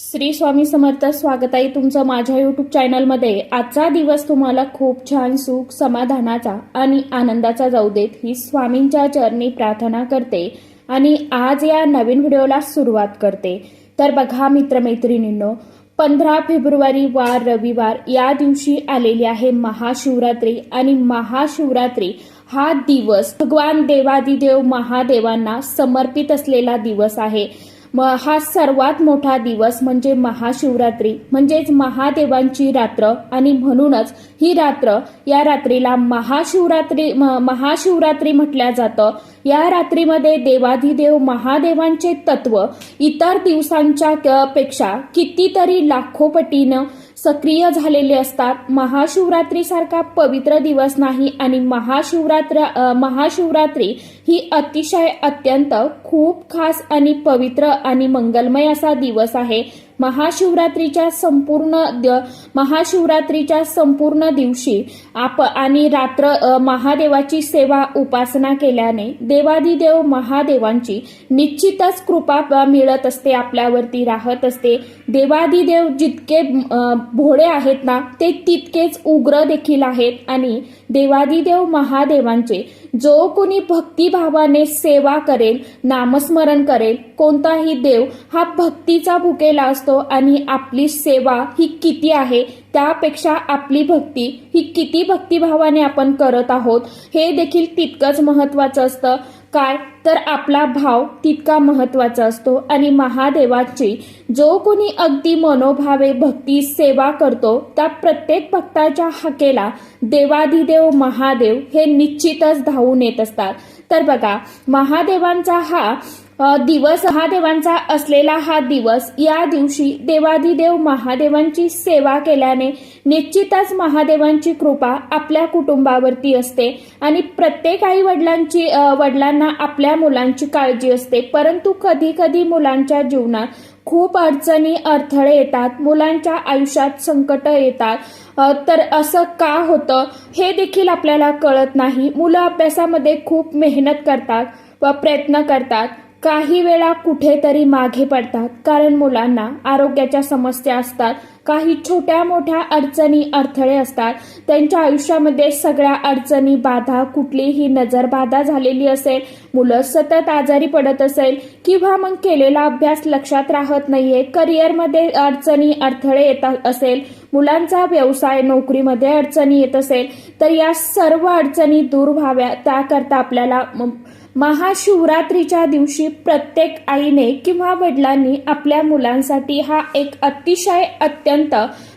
श्री स्वामी समर्थ स्वागत आहे तुमचं माझ्या यूट्यूब चॅनलमध्ये आजचा दिवस तुम्हाला खूप छान सुख समाधानाचा आणि आनंदाचा जाऊ देत ही स्वामींच्या चरणी प्रार्थना करते आणि आज या नवीन व्हिडिओला सुरुवात करते. तर बघा मित्रमैत्रिणींनो पंधरा फेब्रुवारी वार रविवार या दिवशी आलेली आहे महाशिवरात्री आणि महाशिवरात्री हा दिवस भगवान देवादिदेव महादेवांना समर्पित असलेला दिवस आहे. म हा सर्वात मोठा दिवस म्हणजे महाशिवरात्री. म्हणजेच महादेवांची रात्र आणि म्हणूनच ही रात्र या रात्रीला महाशिवरात्री महाशिवरात्री म्हटल्या जातं. या रात्रीमध्ये देवाधिदेव महादेवांचे तत्व इतर दिवसांच्या पेक्षा कितीतरी लाखोपटीनं सक्रिय झालेले असतात. महाशिवरात्रीसारखा पवित्र दिवस नाही आणि महाशिवरात्र महाशिवरात्री ही अतिशय अत्यंत खूप खास आणि पवित्र आणि मंगलमय असा दिवस आहे. महाशिवरात्रीच्या संपूर्ण द- महाशिवरात्रीच्या संपूर्ण दिवशी आप आणि रात्र महादेवाची सेवा उपासना केल्याने देवादिदेव महादेवांची निश्चितच कृपा मिळत असते आपल्यावरती राहत असते. देवादिदेव जितके भोळे आहेत ना ते तितकेच उग्र देखील आहेत आणि देवादिदेव महादेवांचे जो कोणी भक्तिभावाने सेवा करेल नामस्मरण करेल कोणताही देव हा भक्तीचा भुकेला असतो आणि आपली सेवा ही किती आहे त्यापेक्षा आपली भक्ती ही किती भक्तिभावाने आपण करत आहोत हे देखील तितकंच महत्वाचं असतं. काय? तर आपला भाव तितका महत्त्वाचा असतो. आणि महादेवाची जो कोणी अगदी मनोभावे भक्ती सेवा करतो त्या प्रत्येक भक्ताच्या हाकेला देवाधिदेव महादेव हे निश्चितच धावून येत असतात. तर बघा महादेवांचा हा दिवस महादेवांचा असलेला हा दिवस या दिवशी देवाधिदेव महादेवांची सेवा केल्याने निश्चितच महादेवांची कृपा आपल्या कुटुंबावरती असते आणि प्रत्येक आई वडिलांची वडिलांना आपल्या मुलांची काळजी असते. परंतु कधी कधी मुलांच्या जीवनात खूप अडचणी अडथळे येतात मुलांच्या आयुष्यात संकट येतात. तर असं का होतं हे देखील आपल्याला कळत नाही. मुलं अभ्यासामध्ये खूप मेहनत करतात व प्रयत्न करतात. काही वेळा कुठेतरी मागे पडतात कारण मुलांना आरोग्याच्या समस्या असतात काही छोट्या मोठ्या अडचणी अडथळे असतात. त्यांच्या आयुष्यामध्ये सगळ्या अडचणी बाधा कुठलीही नजरबाधा झालेली असेल मुलं सतत आजारी पडत असेल किंवा मग केलेला अभ्यास लक्षात राहत नाहीये करिअरमध्ये अडचणी अडथळे येतात असेल मुलांचा व्यवसाय नोकरीमध्ये अडचणी येत असेल तर या सर्व अडचणी दूर व्हाव्या त्याकरता आपल्याला महाशिवरात्रीच्या दिवशी प्रत्येक आईने किंवा वडिलांनी आपल्या मुलांसाठी हा एक अतिशय अत्यंत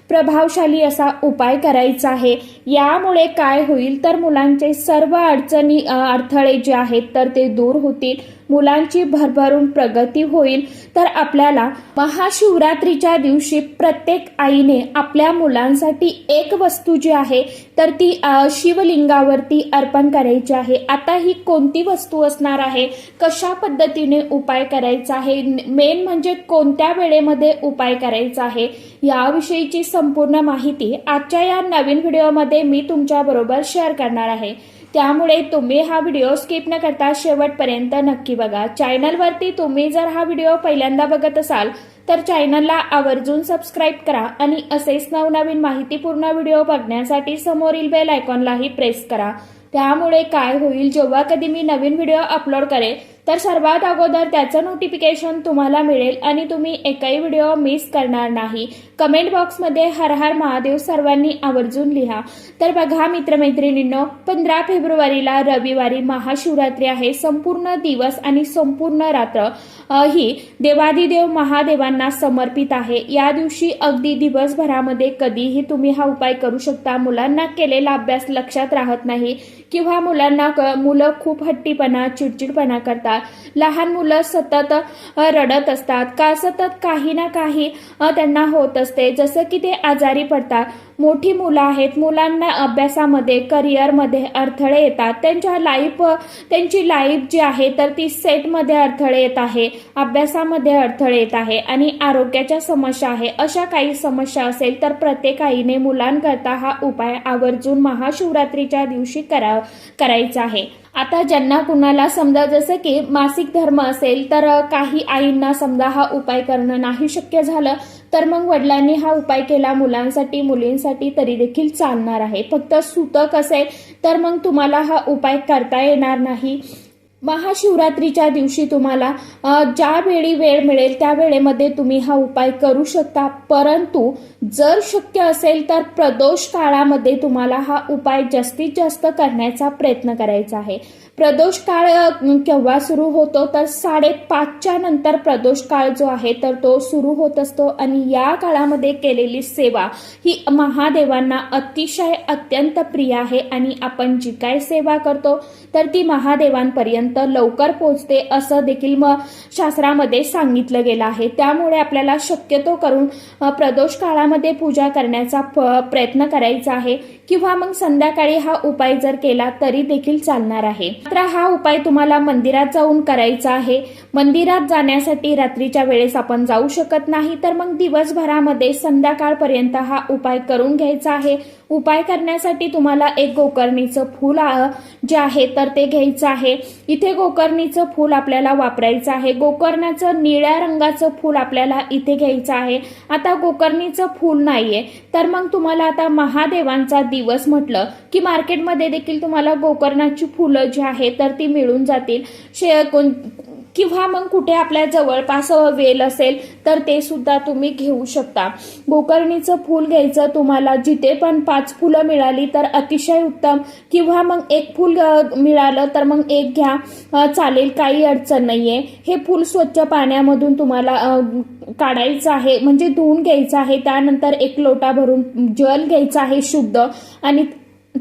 प्रभावशाली असा उपाय करायचा आहे. यामुळे काय होईल? तर मुलांचे सर्व अडचणी अडथळे जे आहेत तर ते दूर होतील. मुलांची भरभरून प्रगती होईल तर आपल्याला महाशिवरात्रीच्या दिवशी प्रत्येक आईने आपल्या मुलांसाठी एक वस्तू जी आहे तर ती शिवलिंगावरती अर्पण करायची आहे. आता ही कोणती वस्तू असणार आहे? कशा पद्धतीने उपाय करायचा आहे? मेन म्हणजे कोणत्या वेळेमध्ये उपाय करायचा आहे? याविषयीची संपूर्ण माहिती आजच्या या नवीन व्हिडिओमध्ये मी तुमच्याबरोबर शेअर करणार आहे. त्यामुळे तुम्ही हा व्हिडिओ स्किप न करता शेवटपर्यंत नक्की बघा. चॅनलवरती तुम्ही जर हा व्हिडिओ पहिल्यांदा बघत असाल तर चॅनलला आवर्जून सबस्क्राईब करा आणि असेच नवनवीन माहितीपूर्ण व्हिडिओ बघण्यासाठी समोरील बेल आयकॉनलाही प्रेस करा. त्यामुळे काय होईल जेव्हा कधी मी नवीन व्हिडिओ अपलोड करेल तर सर्वात अगोदर त्याचं नोटिफिकेशन तुम्हाला मिळेल आणि तुम्ही एकही व्हिडिओ मिस करणार नाही. कमेंट बॉक्समध्ये हर हर महादेव सर्वांनी आवर्जून लिहा. तर बघा मित्रमैत्रिणींनो पंधरा फेब्रुवारीला रविवारी महाशिवरात्री आहे. संपूर्ण दिवस आणि संपूर्ण रात्र ही देवादिदेव महादेवांना समर्पित आहे. या दिवशी अगदी दिवसभरामध्ये कधीही तुम्ही हा उपाय करू शकता. मुलांना केलेला अभ्यास लक्षात राहत नाही किंवा मुलांना क- मुलं खूप हट्टीपणा चिडचिडपणा करतात. लहान मुलं सतत रडत असतात. का सतत काही ना काही त्यांना होत असते. जसं की ते आजारी पडतात. मोठी मुलं आहेत. मुलांना अभ्यासामध्ये करिअरमध्ये अडथळे येतात. त्यांच्या लाईफ त्यांची लाईफ जी आहे तर ती सेटमध्ये अडथळे येत आहे. अभ्यासामध्ये अडथळे येत आहे. आणि आरोग्याच्या समस्या आहे. अशा काही समस्या असेल तर प्रत्येक आईने मुलांकरता हा उपाय आवर्जून महाशिवरात्रीच्या दिवशी करा करायचा आहे. आता ज्यांना कुणाला समजा जसं की मासिक धर्म असेल तर काही आईंना समजा हा उपाय करणं नाही शक्य झालं तर मग वडिलांनी हा उपाय केला मुलांसाठी मुलींसाठी तरी देखील चालणार आहे. फक्त सुतक असेल तर मग तुम्हाला हा उपाय करता येणार नाही. महाशिवरात्रीच्या दिवशी तुम्हाला ज्यावेळी ज्या वेळी वेळ मिळेल त्या वेळेमध्ये तुम्ही हा उपाय करू शकता. परंतु जर शक्य असेल तर प्रदोष काळामध्ये तुम्हाला हा उपाय जास्तीत जास्त करण्याचा प्रयत्न करायचा आहे. प्रदोष काळ केव्हा सुरू होतो? तर साडेपाचच्या नंतर प्रदोष काळ जो आहे तर तो सुरू होत असतो. आणि या काळामध्ये केलेली सेवा ही महादेवांना अतिशय अत्यंत प्रिय आहे आणि आपण जी काय सेवा करतो तर ती महादेवांपर्यंत लवकर पोहोचते असं देखील म शास्त्रामध्ये सांगितलं गेलं आहे. त्यामुळे आपल्याला शक्यतो करून प्रदोष काळामध्ये पूजा करण्याचा प- प्रयत्न करायचा आहे किंवा मग संध्याकाळी हा उपाय जर केला तरी देखील चालणार आहे. मात्र हा उपाय तुम्हाला मंदिरात जाऊन करायचा आहे. मंदिरात जाण्यासाठी रात्रीच्या वेळेस आपण जाऊ शकत नाही तर मग दिवसभरामध्ये संध्याकाळपर्यंत हा उपाय करून घ्यायचा आहे. उपाय करण्यासाठी तुम्हाला एक गोकर्णीचं फूल जे आहे तर ते घ्यायचं आहे. इथे गोकर्णीचं फूल आपल्याला वापरायचं आहे. गोकर्णाचं निळ्या रंगाचं फूल आपल्याला इथे घ्यायचं आहे. आता गोकर्णीचं फूल नाहीये. तर मग तुम्हाला आता महादेवांचा दिवस म्हटलं की मार्केटमध्ये देखील तुम्हाला गोकर्णाची फुलं जी आहे तर ती मिळून जातील. शे कोण किंवा मग कुठे आपल्या जवळपास वेल असेल तर ते सुद्धा तुम्ही घेऊ शकता. गोकर्णीचं फूल घ्यायचं तुम्हाला जिथे पण पाच फुलं मिळाली तर अतिशय उत्तम. किंवा मग एक फूल मिळालं तर मग एक घ्या चालेल काही अडचण नाहीये. हे फूल स्वच्छ पाण्यामधून तुम्हाला काढायचं आहे म्हणजे धुवून घ्यायचं आहे. त्यानंतर एक लोटा भरून जल घ्यायचं आहे शुद्ध. आणि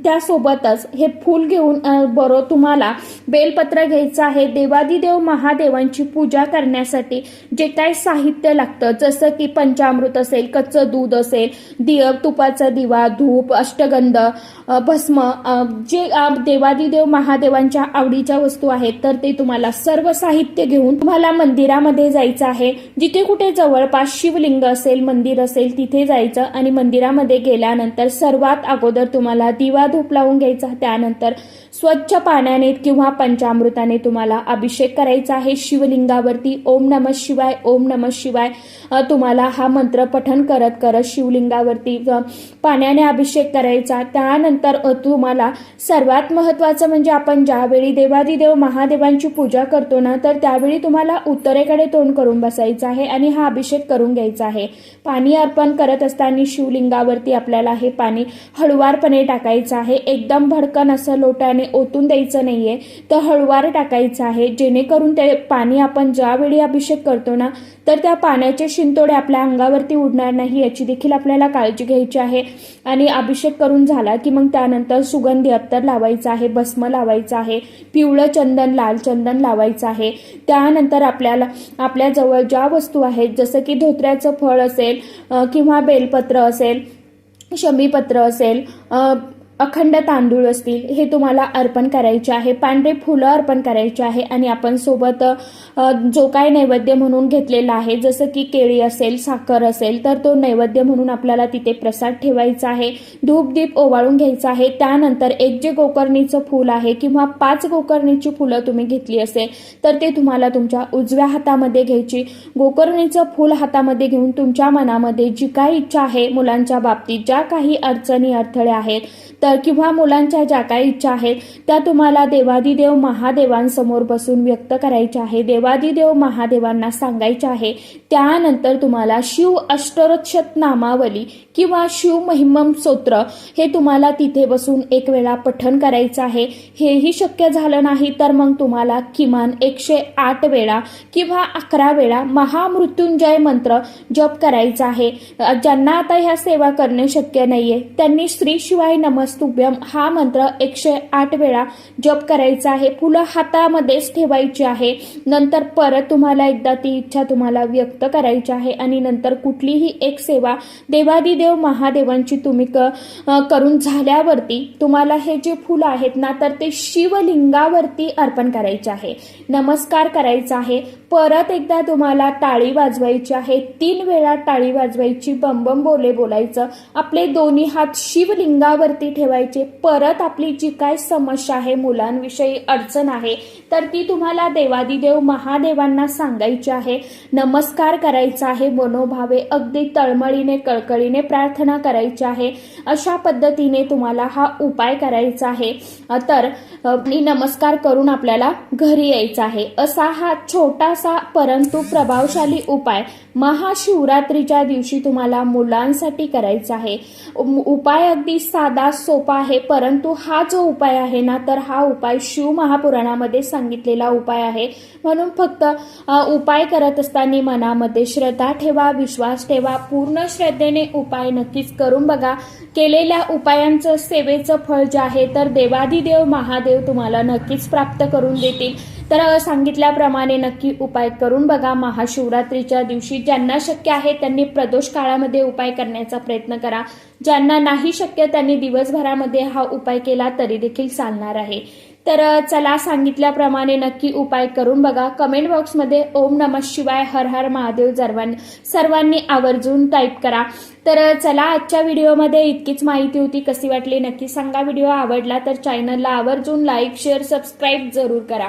त्यासोबतच हे फूल घेऊन बरो तुम्हाला बेलपत्र घ्यायचं आहे. देवादिदेव महादेवांची पूजा करण्यासाठी जे काय साहित्य लागतं जसं की पंचामृत असेल कच्चं दूध असेल दिय तुपाचा दिवा धूप अष्टगंध भस्म जे देवादिदेव महादेवांच्या आवडीच्या वस्तू आहेत तर ते तुम्हाला सर्व साहित्य घेऊन तुम्हाला मंदिरामध्ये जायचं आहे. जिथे कुठे जवळपास शिवलिंग असेल मंदिर असेल तिथे जायचं आणि मंदिरामध्ये गेल्यानंतर सर्वात अगोदर तुम्हाला दिवा धूप लावून घ्यायचा. त्यानंतर स्वच्छ पाण्याने किंवा पंचामृताने तुम्हाला अभिषेक करायचा आहे. शिवलिंगावरती ओम नम शिवाय ओम नम शिवाय तुम्हाला हा मंत्र पठन करत करत शिवलिंगावरती पाण्याने अभिषेक करायचा. त्यानंतर तुम्हाला सर्वात महत्वाचं म्हणजे आपण ज्यावेळी देवादिदेव महादेवांची पूजा करतो ना तर त्यावेळी तुम्हाला उत्तरेकडे तोंड करून बसायचं आहे आणि हा अभिषेक करून घ्यायचा आहे. पाणी अर्पण करत असताना शिवलिंगावरती आपल्याला हे पाणी हळुवारपणे टाकायचं आहे. एकदम भडकन असं लोटाने ओतून द्यायचं नाही आहे तर हळुवार टाकायचं आहे. जेणेकरून ते पाणी आपण ज्यावेळी अभिषेक करतो ना तर त्या पाण्याचे शिंतोडे आपल्या अंगावरती उडणार नाही याची देखील आपल्याला काळजी घ्यायची आहे. आणि अभिषेक करून झाला की मग त्यानंतर सुगंधी अत्तर लावायचं आहे भस्म लावायचं आहे पिवळं चंदन लाल चंदन लावायचं आहे. त्यानंतर आपल्याला आपल्याजवळ ज्या वस्तू आहेत जसं की धोत्र्याचं फळ असेल किंवा बेलपत्र असेल शमीपत्र असेल अखंड तांदूळ असतील हे तुम्हाला अर्पण करायचे आहे. पांढरे फुलं अर्पण करायचे आहे आणि आपण सोबत जो काय नैवेद्य म्हणून घेतलेला आहे जसं की केळी असेल साखर असेल तर तो नैवेद्य म्हणून आपल्याला तिथे प्रसाद ठेवायचा आहे. धूपदीप ओवाळून घ्यायचा आहे. त्यानंतर एक जे गोकर्णीचं फूल आहे किंवा पाच गोकर्णीची फुलं तुम्ही घेतली असेल तर ते तुम्हाला तुमच्या उजव्या हातामध्ये घ्यायची. गोकर्णीचं फूल हातामध्ये घेऊन तुमच्या मनामध्ये जी काही इच्छा आहे मुलांच्या बाबतीत ज्या काही अडचणी अडथळे आहेत तर किंवा मुलांच्या ज्या काही इच्छा आहेत त्या तुम्हाला देवादिदेव महादेवांसमोर बसून व्यक्त करायच्या आहे. देवादिदेव महादेवांना सांगायच्या आहे त्यानंतर तुम्हाला शिव अष्टरक्षत नामावली किंवा शिव महिमम स्तोत्र हे तुम्हाला तिथे बसून एक वेळा पठण करायचं आहे. हेही शक्य झालं नाही तर मग तुम्हाला किमान एकशे आठ वेळा किंवा अकरा वेळा महामृत्युंजय मंत्र जप करायचा आहे. ज्यांना आता ह्या सेवा करणे शक्य नाहीये त्यांनी श्री शिवाय नमस्तुभ्यम हा मंत्र एकशे आठ वेळा जप करायचा आहे. फुलं हातामध्येच ठेवायची आहे. नंतर परत तुम्हाला एकदा ती इच्छा तुम्हाला व्यक्त करायची आहे आणि नंतर कुठलीही एक सेवा देव महादेवांची तुम्ही क करून झाल्यावरती तुम्हाला हे जे फुलं आहेत ना तर ते शिवलिंगावरती अर्पण करायचे आहे. नमस्कार करायचा आहे. परत एकदा तुम्हाला टाळी वाजवायची आहे. तीन वेळा टाळी वाजवायची बंबम बोले बोलायचं. आपले दोन्ही हात शिवलिंगावरती ठेवायचे. परत आपली जी काय समस्या आहे मुलांविषयी अडचण आहे तर ती तुम्हाला देवादिदेव महादेवांना सांगायची आहे. नमस्कार करायचा आहे मनोभावे अगदी तळमळीने कळकळीने प्रार्थना करायची आहे. अशा पद्धतीने तुम्हाला हा उपाय करायचा आहे. तर नमस्कार करून आपल्याला घरी यायचं आहे. असा हा छोटा छोटासा परंतु प्रभावशाली उपाय महाशिवरात्रीच्या दिवशी तुम्हाला मुलांसाठी करायचा आहे. उपाय अगदी साधा सोपा आहे परंतु हा जो उपाय आहे ना तर हा उपाय शिव महापुराणामध्ये सांगितलेला उपाय आहे. म्हणून फक्त उपाय करत असताना मनामध्ये श्रद्धा ठेवा विश्वास ठेवा पूर्ण श्रद्धेने उपाय नक्कीच करून बघा. केलेल्या उपायांचं सेवेचं फळ जे आहे तर देवादिदेव महादेव तुम्हाला नक्कीच प्राप्त करून देतील. तर सांगितल्याप्रमाणे नक्की उपाय करून बघा. महाशिवरात्रीच्या दिवशी ज्यांना शक्य आहे त्यांनी प्रदोष काळामध्ये उपाय करण्याचा प्रयत्न करा. ज्यांना नाही शक्य त्यांनी दिवसभरामध्ये हा उपाय केला तरी देखील चालणार आहे. तर चला सांगितल्याप्रमाणे नक्की उपाय करून बघा. कमेंट बॉक्समध्ये ओम नम शिवाय हर हर महादेव सर्वांनी सर्वांनी आवर्जून टाईप करा. तर चला आजच्या व्हिडिओमध्ये इतकीच माहिती होती. कशी वाटली नक्की सांगा. व्हिडिओ आवडला तर चॅनलला आवर्जून लाईक शेअर सबस्क्राईब जरूर करा.